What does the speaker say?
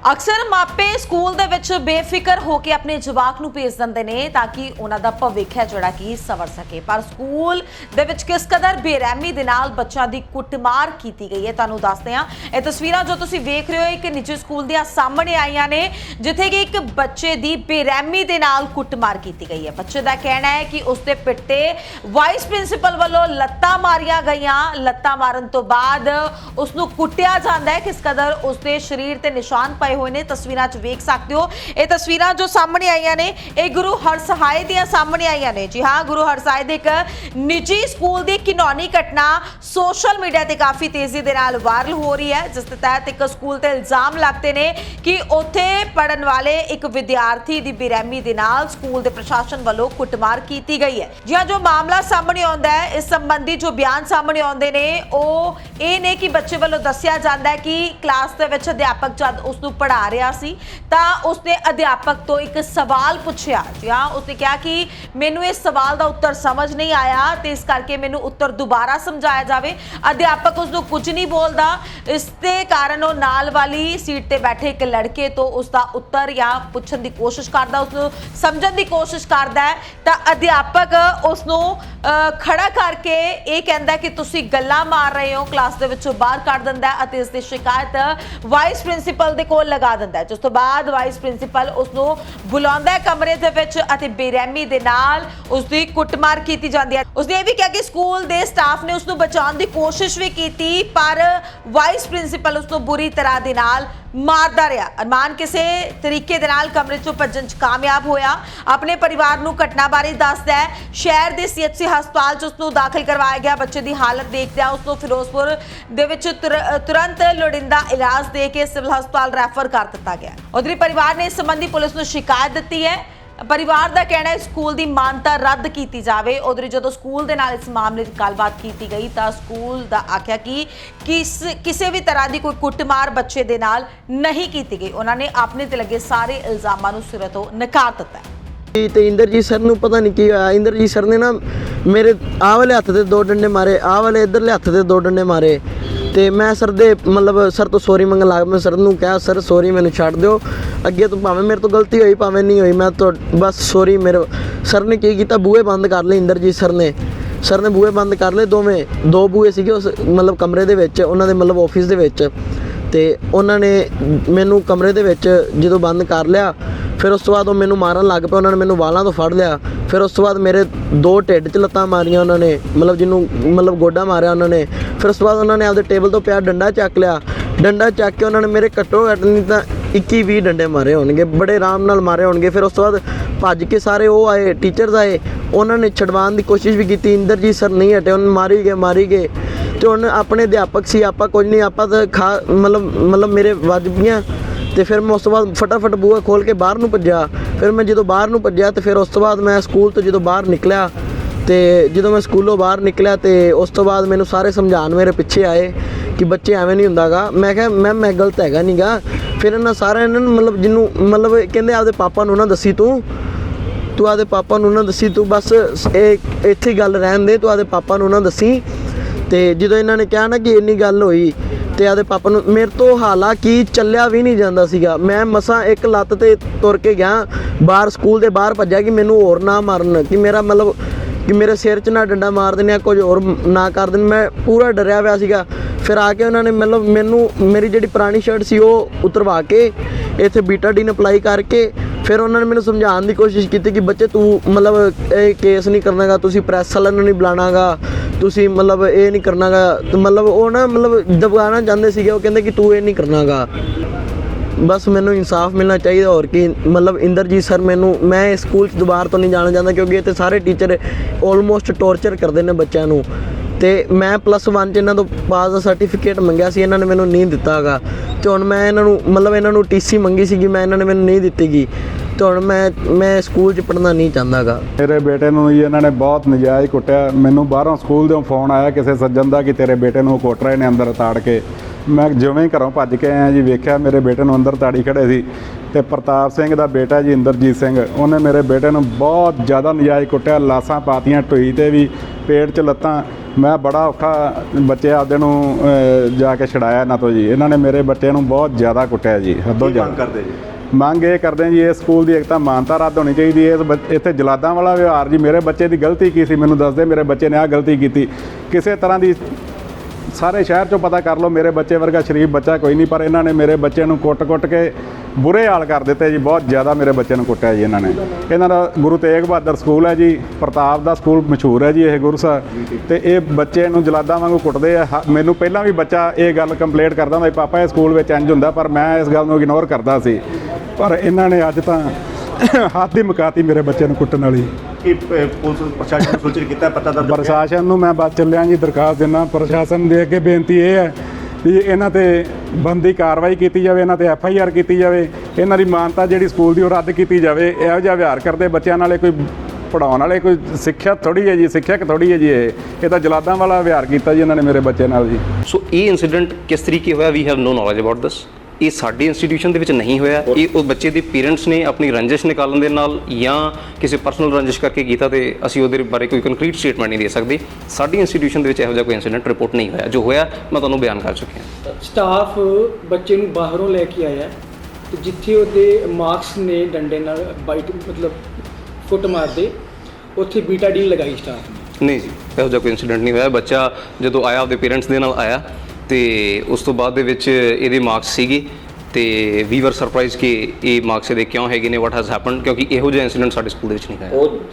ਅਕਸਰ ਮਾਪੇ ਸਕੂਲ ਦੇ ਵਿੱਚ ਬੇਫਿਕਰ ਹੋ ਕੇ ਆਪਣੇ ਜਵਾਕ ਨੂੰ ਭੇਜ ਦਿੰਦੇ ਨੇ ਤਾਂ ਕਿ ਉਹਨਾਂ ਦਾ ਭਵਿੱਖ ਹੈ ਜਿਹੜਾ ਕਿ ਸਵਰ ਸਕੇ। ਪਰ ਸਕੂਲ ਦੇ ਵਿੱਚ ਕਿਸ ਕਦਰ ਬੇਰਹਿਮੀ ਦੇ ਨਾਲ ਬੱਚਿਆਂ ਦੀ ਕੁੱਟਮਾਰ ਕੀਤੀ ਗਈ ਹੈ, ਤੁਹਾਨੂੰ ਦੱਸਦੇ ਹਾਂ। ਇਹ ਤਸਵੀਰਾਂ ਜੋ ਤੁਸੀਂ ਵੇਖ ਰਹੇ ਹੋ, ਇੱਕ ਨਿੱਜੀ ਸਕੂਲ ਦੀਆਂ ਸਾਹਮਣੇ ਆਈਆਂ ਨੇ, ਜਿੱਥੇ ਕਿ ਇੱਕ ਬੱਚੇ ਦੀ ਬੇਰਹਿਮੀ ਦੇ ਨਾਲ ਕੁੱਟਮਾਰ ਕੀਤੀ ਗਈ ਹੈ। ਬੱਚੇ ਦਾ ਕਹਿਣਾ ਹੈ ਕਿ ਉਸਦੇ ਪਿੱਟੇ ਵਾਈਸ ਪ੍ਰਿੰਸੀਪਲ ਵੱਲੋਂ ਲੱਤਾਂ ਮਾਰੀਆਂ ਗਈਆਂ। ਲੱਤਾਂ ਮਾਰਨ ਤੋਂ ਬਾਅਦ ਉਸ ਨੂੰ ਕੁੱਟਿਆ ਜਾਂਦਾ ਹੈ। ਕਿਸ ਕਦਰ ਉਸਦੇ ਸਰੀਰ ਤੇ ਨਿਸ਼ਾਨ ਪਏ ਹੋਏ ਨੇ, ਤਸਵੀਰਾਂ 'ਚ ਵੇਖ ਸਕਦੇ ਹੋ। ਇਹ ਤਸਵੀਰਾਂ ਜੋ ਸਾਹਮਣੇ ਆਈਆਂ ਨੇ, ਇਹ ਗੁਰੂ ਹਰਸਹਾਏ ਦੀਆਂ ਸਾਹਮਣੇ ਆਈਆਂ ਨੇ। ਜੀ ਹਾਂ, ਗੁਰੂ ਹਰਸਹਾਏ ਦੇ ਇੱਕ ਨਿੱਜੀ ਸਕੂਲ ਦੀ ਕਿਨੌਨੀ ਘਟਨਾ ਸੋਸ਼ਲ ਮੀਡੀਆ ਤੇ ਕਾਫੀ ਤੇਜ਼ੀ ਦੇ ਨਾਲ ਵਾਇਰਲ ਹੋ ਰਹੀ ਹੈ। ਜਿਸ ਦੇ ਤਹਿਤ ਇੱਕ ਸਕੂਲ ਤੇ ਇਲਜ਼ਾਮ ਲੱਗਦੇ ਨੇ ਕਿ ਉੱਥੇ ਪੜਨ ਵਾਲੇ ਇੱਕ ਵਿਦਿਆਰਥੀ ਦੀ ਬੇਰਹਿਮੀ ਦੇ ਨਾਲ ਸਕੂਲ ਦੇ ਪ੍ਰਸ਼ਾਸਨ ਵੱਲੋਂ ਕੁੱਟਮਾਰ ਕੀਤੀ ਗਈ ਹੈ। ਜੀ ਜੋ ਮਾਮਲਾ ਸਾਹਮਣੇ ਆਉਂਦਾ ਹੈ, ਇਸ ਸੰਬੰਧੀ ਜੋ ਬਿਆਨ ਸਾਹਮਣੇ ਆਉਂਦੇ ਨੇ, ਉਹ ਇਹ ਨੇ ਕਿ ਬੱਚੇ ਵੱਲੋਂ ਦੱਸਿਆ ਜਾਂਦਾ ਹੈ ਕਿ ਕਲਾਸ ਦੇ ਵਿੱਚ ਅਧਿਆਪਕ ਜਦ ਉਸ ਨੂੰ ਪੜ੍ਹਾ ਰਿਹਾ ਸੀ, ਤਾਂ ਉਸਨੇ ਅਧਿਆਪਕ ਤੋਂ ਇੱਕ ਸਵਾਲ ਪੁੱਛਿਆ ਜੀ ਹਾਂ ਉਸਨੇ ਕਿਹਾ ਕਿ ਮੈਨੂੰ ਇਸ ਸਵਾਲ ਦਾ ਉੱਤਰ ਸਮਝ ਨਹੀਂ ਆਇਆ ਤੇ ਇਸ ਕਰਕੇ ਮੈਨੂੰ ਉੱਤਰ ਦੁਬਾਰਾ ਸਮਝਾਇਆ ਜਾਵੇ। ਅਧਿਆਪਕ ਉਸ ਨੂੰ ਕੁਝ ਨਹੀਂ ਬੋਲਦਾ। ਇਸ ਦੇ ਕਾਰਨ ਉਹ ਨਾਲ ਵਾਲੀ ਸੀਟ ਤੇ ਬੈਠੇ ਇੱਕ ਲੜਕੇ ਤੋਂ ਉਸ ਦਾ ਉੱਤਰ ਜਾਂ ਪੁੱਛਣ ਦੀ ਕੋਸ਼ਿਸ਼ ਕਰਦਾ ਉਸ ਨੂੰ ਸਮਝਣ ਦੀ ਕੋਸ਼ਿਸ਼ ਕਰਦਾ ਹੈ। ਤਾਂ ਅਧਿਆਪਕ ਉਸ ਨੂੰ ਖੜਾ ਕਰਕੇ ਇਹ ਕਹਿੰਦਾ ਕਿ ਤੁਸੀਂ ਗੱਲਾਂ ਮਾਰ ਰਹੇ ਹੋ, ਕਲਾਸ ਦੇ ਵਿੱਚੋਂ ਬਾਹਰ ਕੱਢ ਦਿੰਦਾ ਅਤੇ ਇਸ ਦੀ ਸ਼ਿਕਾਇਤ ਵਾਈਸ ਪ੍ਰਿੰਸੀਪਲ ਦੇ ਕੋਲ ਲਗਾ ਦਿੰਦਾ ਹੈ। ਜਿਸ ਤੋਂ ਬਾਅਦ ਵਾਈਸ ਪ੍ਰਿੰਸੀਪਲ ਉਸ ਨੂੰ ਬੁਲਾਉਂਦਾ ਹੈ ਕਮਰੇ ਦੇ ਵਿੱਚ ਅਤੇ ਬੇਰਹਿਮੀ ਦੇ ਨਾਲ ਉਸ ਦੀ ਕੁੱਟਮਾਰ ਕੀਤੀ ਜਾਂਦੀ ਹੈ। ਉਸਨੇ ਇਹ ਵੀ ਕਿਹਾ ਕਿ ਸਕੂਲ ਦੇ ਸਟਾਫ ਨੇ ਉਸ ਨੂੰ ਬਚਾਉਣ ਦੀ ਕੋਸ਼ਿਸ਼ ਵੀ ਕੀਤੀ, ਪਰ ਵਾਈਸ ਪ੍ਰਿੰਸੀਪਲ ਉਸ ਨੂੰ ਬੁਰੀ ਤਰ੍ਹਾਂ ਦੇ ਨਾਲ ਮਾਰਦਾ ਰਿਹਾ। ਅਰਮਾਨ ਕਿਸੇ ਤਰੀਕੇ ਦੇ ਨਾਲ ਕਮਰੇ ਚੋਂ ਭੱਜਣ 'ਚ ਕਾਮਯਾਬ ਹੋਇਆ। ਆਪਣੇ ਪਰਿਵਾਰ ਨੂੰ ਘਟਨਾ ਬਾਰੇ ਦੱਸਦਾ ਹੈ। ਸ਼ਹਿਰ ਦੇ ਸੀਐਚਸੀ ਹਸਪਤਾਲ 'ਚ ਉਸ ਨੂੰ ਦਾਖਲ ਕਰਵਾਇਆ ਗਿਆ। ਬੱਚੇ ਦੀ ਹਾਲਤ ਦੇਖਦਿਆਂ ਉਸ ਨੂੰ ਫਿਰੋਜ਼ਪੁਰ ਦੇ ਵਿੱਚ ਤੁਰ- ਤੁਰੰਤ ਲੋੜੀਂਦਾ ਇਲਾਜ ਦੇ ਕੇ ਸਿਵਲ ਹਸਪਤਾਲ ਰੈਫਰ ਕਰ ਦਿੱਤਾ ਗਿਆ। ਉਧਰੀ ਪਰਿਵਾਰ ਨੇ ਇਸ ਸੰਬੰਧੀ ਪੁਲਿਸ ਨੂੰ ਸ਼ਿਕਾਇਤ ਦਿੱਤੀ ਹੈ। ਪਰਿਵਾਰ ਦਾ ਕਹਿਣਾ ਹੈ ਸਕੂਲ ਦੀ ਮਾਨਤਾ ਰੱਦ ਕੀਤੀ ਜਾਵੇ। ਉਧਰ ਜਦੋਂ ਸਕੂਲ ਦੇ ਨਾਲ ਇਸ ਮਾਮਲੇ 'ਚ ਗੱਲਬਾਤ ਕੀਤੀ ਗਈ ਤਾਂ ਸਕੂਲ ਦਾ ਆਖਿਆ ਕਿ ਕਿਸ, ਕਿਸੇ ਵੀ ਤਰ੍ਹਾਂ ਦੀ ਕੋਈ ਕੁੱਟਮਾਰ ਬੱਚੇ ਦੇ ਨਾਲ ਨਹੀਂ ਕੀਤੀ ਗਈ। ਉਹਨਾਂ ਨੇ ਆਪਣੇ ਤੇ ਲੱਗੇ ਸਾਰੇ ਇਲਜ਼ਾਮਾਂ ਨੂੰ ਸਿਰੇ ਤੋਂ ਨਕਾਰ ਦਿੱਤਾ ਹੈ। ਜੀ, ਤੇ ਇੰਦਰਜੀਤ ਸਰ ਨੂੰ ਪਤਾ ਨਹੀਂ ਕੀ ਹੋਇਆ। ਇੰਦਰਜੀਤ ਸਰ ਨੇ ਨਾ ਮੇਰੇ ਆਹ ਵਾਲੇ ਹੱਥ ਤੇ ਦੋ ਡੰਡੇ ਮਾਰੇ, ਆਹ ਵਾਲੇ ਇਧਰਲੇ ਹੱਥ ਤੇ ਦੋ ਡੰਡੇ ਮਾਰੇ। ਤੇ ਮੈਂ ਸਰ ਦੇ ਮਤਲਬ ਸਰ ਤੋਂ ਸੌਰੀ ਮੰਗਣ ਲੱਗ ਮੈਂ ਸਰ ਨੂੰ ਕਿਹਾ, ਸਰ ਸੌਰੀ ਮੈਨੂੰ ਛੱਡ ਦਿਓ। ਅੱਗੇ ਤੋਂ ਭਾਵੇਂ ਮੇਰੇ ਤੋਂ ਗਲਤੀ ਹੋਈ, ਭਾਵੇਂ ਨਹੀਂ ਹੋਈ, ਮੈਂ ਤਾਂ ਬਸ ਸੌਰੀ ਮੇਰੇ ਸਰ ਨੇ ਕੀ ਕੀਤਾ? ਬੂਹੇ ਬੰਦ ਕਰ ਲਏ ਇੰਦਰਜੀਤ ਸਰ ਨੇ। ਸਰ ਨੇ ਬੂਹੇ ਬੰਦ ਕਰ ਲਏ ਦੋਵੇਂ, ਦੋ ਬੂਹੇ ਸੀਗੇ ਉਸ ਮਤਲਬ ਕਮਰੇ ਦੇ ਵਿੱਚ, ਉਹਨਾਂ ਦੇ ਮਤਲਬ ਆਫਿਸ ਦੇ ਵਿੱਚ। ਤੇ ਉਹਨਾਂ ਨੇ ਮੈਨੂੰ ਕਮਰੇ ਦੇ ਵਿੱਚ ਜਦੋਂ ਬੰਦ ਕਰ ਲਿਆ ਫਿਰ ਉਸ ਤੋਂ ਬਾਅਦ ਉਹ ਮੈਨੂੰ ਮਾਰਨ ਲੱਗ ਪਏ ਉਹਨਾਂ ਨੇ ਮੈਨੂੰ ਵਾਲਾਂ ਤੋਂ ਫੜ ਲਿਆ। ਫਿਰ ਉਸ ਤੋਂ ਬਾਅਦ ਮੇਰੇ ਦੋ ਢਿੱਡ 'ਚ ਲੱਤਾਂ ਮਾਰੀਆਂ ਉਹਨਾਂ ਨੇ, ਮਤਲਬ ਜਿਹਨੂੰ, ਮਤਲਬ ਗੋਡਾ ਮਾਰਿਆ ਉਹਨਾਂ ਨੇ। ਫਿਰ ਉਸ ਤੋਂ ਬਾਅਦ ਉਹਨਾਂ ਨੇ ਆਪਦੇ ਟੇਬਲ ਤੋਂ ਪਿਆ ਡੰਡਾ ਚੱਕ ਲਿਆ। ਡੰਡਾ ਚੱਕ ਕੇ ਉਹਨਾਂ ਨੇ ਮੇਰੇ ਘੱਟੋ ਘੱਟ ਨਹੀਂ ਤਾਂ 21 20 ਡੰਡੇ ਮਾਰੇ ਹੋਣਗੇ, ਬੜੇ ਆਰਾਮ ਨਾਲ ਮਾਰੇ ਹੋਣਗੇ। ਫਿਰ ਉਸ ਤੋਂ ਬਾਅਦ ਭੱਜ ਕੇ ਸਾਰੇ ਉਹ ਆਏ ਟੀਚਰਸ ਆਏ। ਉਹਨਾਂ ਨੇ ਛਡਵਾਉਣ ਦੀ ਕੋਸ਼ਿਸ਼ ਵੀ ਕੀਤੀ, ਇੰਦਰਜੀਤ ਸਰ ਨਹੀਂ ਹਟੇ, ਉਹਨਾਂ ਮਾਰੀ ਗਏ ਮਾਰੀ ਗਏ। ਤੇ ਹੁਣ ਆਪਣੇ ਅਧਿਆਪਕ ਸੀ, ਆਪਾਂ ਕੁਝ ਨਹੀਂ, ਆਪਾਂ ਤਾਂ ਖਾ, ਮਤਲਬ ਮਤਲਬ ਮੇਰੇ ਵੱਜ ਗਈਆਂ। ਤੇ ਫਿਰ ਮੈਂ ਉਸ ਤੋਂ ਬਾਅਦ ਫਟਾਫਟ ਬੂਹਾ ਖੋਲ ਕੇ ਬਾਹਰ ਨੂੰ ਭੱਜਿਆ। ਫਿਰ ਮੈਂ ਜਦੋਂ ਬਾਹਰ ਨੂੰ ਭੱਜਿਆ ਤੇ ਫਿਰ ਉਸ ਤੋਂ ਬਾਅਦ ਮੈਂ ਸਕੂਲ ਤੋਂ ਜਦੋਂ ਬਾਹਰ ਨਿਕਲਿਆ ਤੇ ਜਦੋਂ ਮੈਂ ਸਕੂਲੋਂ ਬਾਹਰ ਨਿਕਲਿਆ ਤੇ ਉਸ ਤੋਂ ਬਾਅਦ ਮੈਨੂੰ ਸਾਰੇ ਸਮਝਾਉਣ ਮੇਰੇ ਪਿੱਛੇ ਆਏ ਕਿ ਬੱਚੇ ਐਵੇਂ ਨਹੀਂ ਹੁੰਦਾਗਾ। ਮੈਂ ਕਿਹਾ, ਮੈਮ, ਮੈਂ ਗਲਤ ਹੈਗਾ ਨਹੀਂਗਾ ਫਿਰ ਇਹਨਾਂ ਸਾਰਿਆਂ ਨੇ ਮਤਲਬ ਜਿਹਨੂੰ ਮਤਲਬ ਕਹਿੰਦੇ ਆਪਦੇ ਪਾਪਾ ਨੂੰ ਨਾ ਦੱਸੀ ਤੂੰ। ਤੂੰ ਆਦੇ ਪਾਪਾ ਨੂੰ ਨਾ ਦੱਸੀ, ਤੂੰ ਬਸ ਇਹ ਇੱਥੇ ਗੱਲ ਰਹਿਣ ਦੇ, ਤੂੰ ਆਦੇ ਪਾਪਾ ਨੂੰ ਨਾ ਦੱਸੀ। ਤੇ ਜਦੋਂ ਇਹਨਾਂ ਨੇ ਕਿਹਾ ਨਾ ਕਿ ਇੰਨੀ ਗੱਲ ਹੋਈ ਤੇ ਆਦੇ ਪਾਪਾ ਨੂੰ, ਮੇਰੇ ਤੋਂ ਹਾਲਾਂਕਿ ਚੱਲਿਆ ਵੀ ਨਹੀਂ ਜਾਂਦਾ ਸੀਗਾ। ਮੈਂ ਮਸਾਂ ਇੱਕ ਲੱਤ ਤੇ ਤੁਰ ਕੇ ਗਿਆ, ਬਾਹਰ ਸਕੂਲ ਦੇ ਬਾਹਰ ਭੱਜਿਆ ਕਿ ਮੈਨੂੰ ਹੋਰ ਨਾ ਮਾਰਨ, ਕਿ ਮੇਰਾ ਮਤਲਬ ਕਿ ਮੇਰੇ ਸਿਰ 'ਚ ਨਾ ਡੰਡਾ ਮਾਰ ਦੇਣ ਜਾਂ ਕੁਝ ਹੋਰ ਨਾ ਕਰ ਦੇਣ। ਮੈਂ ਪੂਰਾ ਡਰਿਆ ਹੋਇਆ ਸੀਗਾ। ਫਿਰ ਆ ਕੇ ਉਹਨਾਂ ਨੇ ਮਤਲਬ ਮੈਨੂੰ, ਮੇਰੀ ਜਿਹੜੀ ਪੁਰਾਣੀ ਸ਼ਰਟ ਸੀ ਉਹ ਉਤਰਵਾ ਕੇ ਇੱਥੇ ਬੀਟਾਡੀਨ ਅਪਲਾਈ ਕਰਕੇ ਫਿਰ ਉਹਨਾਂ ਨੇ ਮੈਨੂੰ ਸਮਝਾਉਣ ਦੀ ਕੋਸ਼ਿਸ਼ ਕੀਤੀ ਕਿ ਬੱਚੇ ਤੂੰ ਮਤਲਬ ਇਹ ਕੇਸ ਨਹੀਂ ਕਰਨਾਗਾ, ਤੁਸੀਂ ਪ੍ਰੈਸ ਵਾਲਿਆਂ ਨੂੰ ਨਹੀਂ ਬੁਲਾਣਾਗਾ ਤੁਸੀਂ ਮਤਲਬ ਇਹ ਨਹੀਂ ਕਰਨਾਗਾ, ਤੇ ਮਤਲਬ ਉਹ ਨਾ ਮਤਲਬ ਦਬਾਉਣਾ ਚਾਹੁੰਦੇ ਸੀਗੇ, ਉਹ ਕਹਿੰਦੇ ਕਿ ਤੂੰ ਇਹ ਨਹੀਂ ਕਰਨਾਗਾ। ਬਸ ਮੈਨੂੰ ਇਨਸਾਫ ਮਿਲਣਾ ਚਾਹੀਦਾ, ਹੋਰ ਕਿ, ਮਤਲਬ ਇੰਦਰਜੀਤ ਸਰ ਮੈਨੂੰ, ਮੈਂ ਇਸ ਸਕੂਲ 'ਚ ਦੁਬਾਰਾ ਤੋਂ ਨਹੀਂ ਜਾਣਾ ਚਾਹੁੰਦਾ, ਕਿਉਂਕਿ ਇੱਥੇ ਸਾਰੇ ਟੀਚਰ ਆਲਮੋਸਟ ਟੌਰਚਰ ਕਰਦੇ ਨੇ ਬੱਚਿਆਂ ਨੂੰ। ਤੇ ਮੈਂ ਪਲੱਸ 1 ਚ ਇਹਨਾਂ ਤੋਂ ਪਾਸ ਦਾ ਸਰਟੀਫਿਕੇਟ ਮੰਗਿਆ ਸੀ, ਇਹਨਾਂ ਨੇ ਮੈਨੂੰ ਨਹੀਂ ਦਿੱਤਾਗਾ। ਤੇ ਹੁਣ ਮੈਂ ਇਹਨਾਂ ਨੂੰ, ਮਤਲਬ ਇਹਨਾਂ ਨੂੰ ਟੀਸੀ ਮੰਗੀ ਸੀਗੀ, ਮੈਂ ਇਹਨਾਂ ਨੇ ਮੈਨੂੰ ਨਹੀਂ ਦਿੱਤੀਗੀ। ਤੇ ਹੁਣ ਮੈਂ ਮੈਂ ਸਕੂਲ 'ਚ ਪੜ੍ਹਨਾ ਨਹੀਂ ਚਾਹੁੰਦਾਗਾ। ਮੇਰੇ ਬੇਟੇ ਨੂੰ ਜੀ ਇਹਨਾਂ ਨੇ ਬਹੁਤ ਨਜਾਇਜ਼ ਕੁੱਟਿਆ। ਮੈਨੂੰ ਬਾਹਰੋਂ ਸਕੂਲ ਤੋਂ ਫੋਨ ਆਇਆ ਕਿਸੇ ਸੱਜਣ ਦਾ ਕਿ ਤੇਰੇ ਬੇਟੇ ਨੂੰ ਕੁੱਟ ਰਹੇ ਨੇ ਅੰਦਰ ਤਾੜ ਕੇ। ਮੈਂ ਜਿਵੇਂ ਹੀ ਘਰੋਂ ਭੱਜ ਕੇ ਆਇਆ ਜੀ ਵੇਖਿਆ ਮੇਰੇ ਬੇਟੇ ਨੂੰ ਅੰਦਰ ਤਾੜੀ ਖੜੇ ਸੀ ਤੇ ਪ੍ਰਤਾਪ ਸਿੰਘ ਦਾ ਬੇਟਾ ਜੀ ਇੰਦਰਜੀਤ ਸਿੰਘ ਉਹਨੇ ਮੇਰੇ ਬੇਟੇ ਨੂੰ ਬਹੁਤ ਜ਼ਿਆਦਾ ਨਜਾਇਜ਼ ਕੁੱਟਿਆ ਲਾਸਾਂ ਪਾਤੀਆਂ ਢੋਈ ਤੇ ਵੀ ਪੇਟ 'ਚ ਲੱਤਾਂ। ਮੈਂ ਬੜਾ ਔਖਾ ਬੱਚੇ ਆਪਦੇ ਨੂੰ ਜਾ ਕੇ ਛਡਾਇਆ ਇਹਨਾਂ ਤੋਂ ਜੀ। ਇਹਨਾਂ ਨੇ ਮੇਰੇ ਬੱਚੇ ਨੂੰ ਬਹੁਤ ਜ਼ਿਆਦਾ ਕੁੱਟਿਆ ਜੀ ਹੱਦੋਂ ਜ਼ਿਆਦਾ। ਕਰਦੇ ਜੀ? ਮੰਗ ਇਹ ਕਰਦੇ ਹਾਂ ਜੀ, ਇਸ ਸਕੂਲ ਦੀ ਇੱਕ ਤਾਂ ਮਾਨਤਾ ਰੱਦ ਹੋਣੀ ਚਾਹੀਦੀ ਹੈ। ਇਸ ਬੱਚ- ਇੱਥੇ ਜਲਾਦਾਂ ਵਾਲਾ ਵਿਵਹਾਰ ਜੀ, ਮੇਰੇ ਬੱਚੇ ਦੀ ਗਲਤੀ ਕੀ ਸੀ? ਮੈਨੂੰ ਦੱਸ ਦੇ ਮੇਰੇ ਬੱਚੇ ਨੇ ਆਹ ਗਲਤੀ ਕੀਤੀ। ਕਿਸੇ ਤਰ੍ਹਾਂ ਦੀ ਸਾਰੇ ਸ਼ਹਿਰ ਚੋਂ ਪਤਾ ਕਰ ਲਓ, ਮੇਰੇ ਬੱਚੇ ਵਰਗਾ ਸ਼ਰੀਫ ਬੱਚਾ ਕੋਈ ਨਹੀਂ, ਪਰ ਇਹਨਾਂ ਨੇ ਮੇਰੇ ਬੱਚੇ ਨੂੰ ਕੁੱਟ-ਕੁੱਟ ਕੇ ਬੁਰੇ ਹਾਲ ਕਰ ਦਿੱਤੇ ਜੀ ਬਹੁਤ ਜ਼ਿਆਦਾ ਮੇਰੇ ਬੱਚੇ ਨੂੰ ਕੁੱਟਿਆ ਜੀ ਇਹਨਾਂ ਨੇ। ਇਹਨਾਂ ਦਾ ਗੁਰੂ ਤੇਗ ਬਹਾਦਰ ਸਕੂਲ ਹੈ ਜੀ ਪ੍ਰਤਾਪ ਦਾ ਸਕੂਲ ਮਸ਼ਹੂਰ ਹੈ ਜੀ ਇਹ ਗੁਰਸਾ ਤੇ ਇਹ ਬੱਚੇ ਨੂੰ ਜਲਾਦਾਂ ਵਾਂਗੂ ਕੁੱਟਦੇ ਆ। ਮੈਨੂੰ ਪਹਿਲਾਂ ਵੀ ਬੱਚਾ ਇਹ ਗੱਲ ਕੰਪਲੇਂਟ ਕਰਦਾ ਹੁੰਦਾ ਪਾਪਾ ਇਹ ਸਕੂਲ ਵਿੱਚ ਇੰਜ ਹੁੰਦਾ ਪਰ ਮੈਂ ਇਸ ਗੱਲ ਨੂੰ ਇਗਨੋਰ ਕਰਦਾ ਸੀ। ਪਰ ਇਹਨਾਂ ਨੇ ਅੱਜ ਤਾਂ ਹੱਥ ਹੀ ਮੁਕਾਤੀ ਮੇਰੇ ਬੱਚੇ ਨੂੰ ਕੁੱਟਣ ਵਾਲੀ। ਕੀ ਪੁਲਿਸ ਪ੍ਰਸ਼ਾਸਨ ਨੂੰ ਸੂਚਿਤ ਕੀਤਾ ਪਤਾ ਦਰਜ? ਪ੍ਰਸ਼ਾਸਨ ਨੂੰ ਮੈਂ ਬਾਤ ਚੱਲਿਆ ਜੀ ਦਰਖਾਸਤ ਦਿੰਦਾ। ਪ੍ਰਸ਼ਾਸਨ ਦੇ ਅੱਗੇ ਬੇਨਤੀ ਇਹ ਹੈ ਵੀ ਇਹਨਾਂ ਤੇ ਬੰਦੀ ਕਾਰਵਾਈ ਕੀਤੀ ਜਾਵੇ, ਇਹਨਾਂ ਤੇ ਐਫ ਆਈ ਆਰ ਕੀਤੀ ਜਾਵੇ, ਇਹਨਾਂ ਦੀ ਮਾਨਤਾ ਜਿਹੜੀ ਸਕੂਲ ਦੀ ਉਹ ਰੱਦ ਕੀਤੀ ਜਾਵੇ, ਇਹੋ ਜਿਹਾ ਵਿਹਾਰ ਕਰਦੇ ਬੱਚਿਆਂ ਨਾਲੇ ਕੋਈ ਪੜਾਉਣ ਵਾਲੇ ਕੋਈ ਸਿੱਖਿਆ ਥੋੜੀ ਹੈ ਜੀ ਸਿੱਖਿਅਕ ਥੋੜੀ ਹੈ ਜੀ ਇਹ। ਇਹ ਤਾਂ ਜਲਾਦਾਂ ਵਾਲਾ ਵਿਹਾਰ ਕੀਤਾ ਜੀ ਇਹਨਾਂ ਨੇ ਮੇਰੇ ਬੱਚੇ ਨਾਲ ਜੀ। ਸੋ ਇਹ ਇਨਸੀਡੈਂਟ ਕਿਸ ਤਰੀਕੇ ਹੋਇਆ? We have no knowledge about this ਇਹ ਸਾਡੀ ਇੰਸਟੀਟਿਊਸ਼ਨ ਦੇ ਵਿੱਚ ਨਹੀਂ ਹੋਇਆ। ਇਹ ਉਹ ਬੱਚੇ ਦੇ ਪੇਰੈਂਟਸ ਨੇ ਆਪਣੀ ਰੰਜਿਸ਼ ਨਿਕਾਲਣ ਦੇ ਨਾਲ ਜਾਂ ਕਿਸੇ ਪਰਸਨਲ ਰੰਜਿਸ਼ ਕਰਕੇ ਕੀਤਾ ਤੇ ਅਸੀਂ ਉਹਦੇ ਬਾਰੇ ਕੋਈ ਕੰਕਰੀਟ ਸਟੇਟਮੈਂਟ ਨਹੀਂ ਦੇ ਸਕਦੇ। ਸਾਡੀ ਇੰਸਟੀਟਿਊਸ਼ਨ ਦੇ ਵਿੱਚ ਇਹੋ ਜਿਹਾ ਕੋਈ ਇਨਸੀਡੈਂਟ ਰਿਪੋਰਟ ਨਹੀਂ ਹੋਇਆ। ਜੋ ਹੋਇਆ ਮੈਂ ਤੁਹਾਨੂੰ ਬਿਆਨ ਕਰ ਚੁੱਕਿਆ। ਸਟਾਫ ਬੱਚੇ ਨੂੰ ਬਾਹਰੋਂ ਲੈ ਕੇ ਆਇਆ ਤੇ ਜਿੱਥੇ ਉਹਦੇ ਮਾਰਕਸ ਨੇ ਡੰਡੇ ਨਾਲ ਬਾਈਟ ਮਤਲਬ ਫੁੱਟ ਮਾਰਦੇ ਉੱਥੇ ਬੀਟਾਡੀਨ ਲਗਾਈ ਸਟਾਫ ਨੇ। ਨਹੀਂ ਜੀ ਇਹੋ ਜਿਹਾ ਕੋਈ ਇਨਸੀਡੈਂਟ ਨਹੀਂ ਹੋਇਆ। ਬੱਚਾ ਜਦੋਂ ਆਇਆ ਆਪਦੇ ਪੇਰੈਂਟਸ ਦੇ ਨਾਲ ਆਇਆ। ਤੇ ਉਸ ਤੋਂ ਬਾਅਦ ਦੇ ਵਿੱਚ ਇਹਦੇ ਮਾਰਕਸ ਸੀਗੇ ਤੇ ਵੀ ਵਰ ਸਰਪ੍ਰਾਈਜ਼ ਕਿ ਇਹ ਮਾਰਕਸ ਇਹਦੇ ਕਿਉਂ ਹੈਗੇ ਨੇ ਵਾਟ ਹੈਜ਼ ਹੈਪਨਡ ਕਿਉਂਕਿ ਇਹੋ ਜਿਹਾ ਇਨਸੀਡੈਂਟ ਸਾਡੇ ਸਕੂਲ ਦੇ ਵਿੱਚ ਨਹੀਂ ਹੋਇਆ।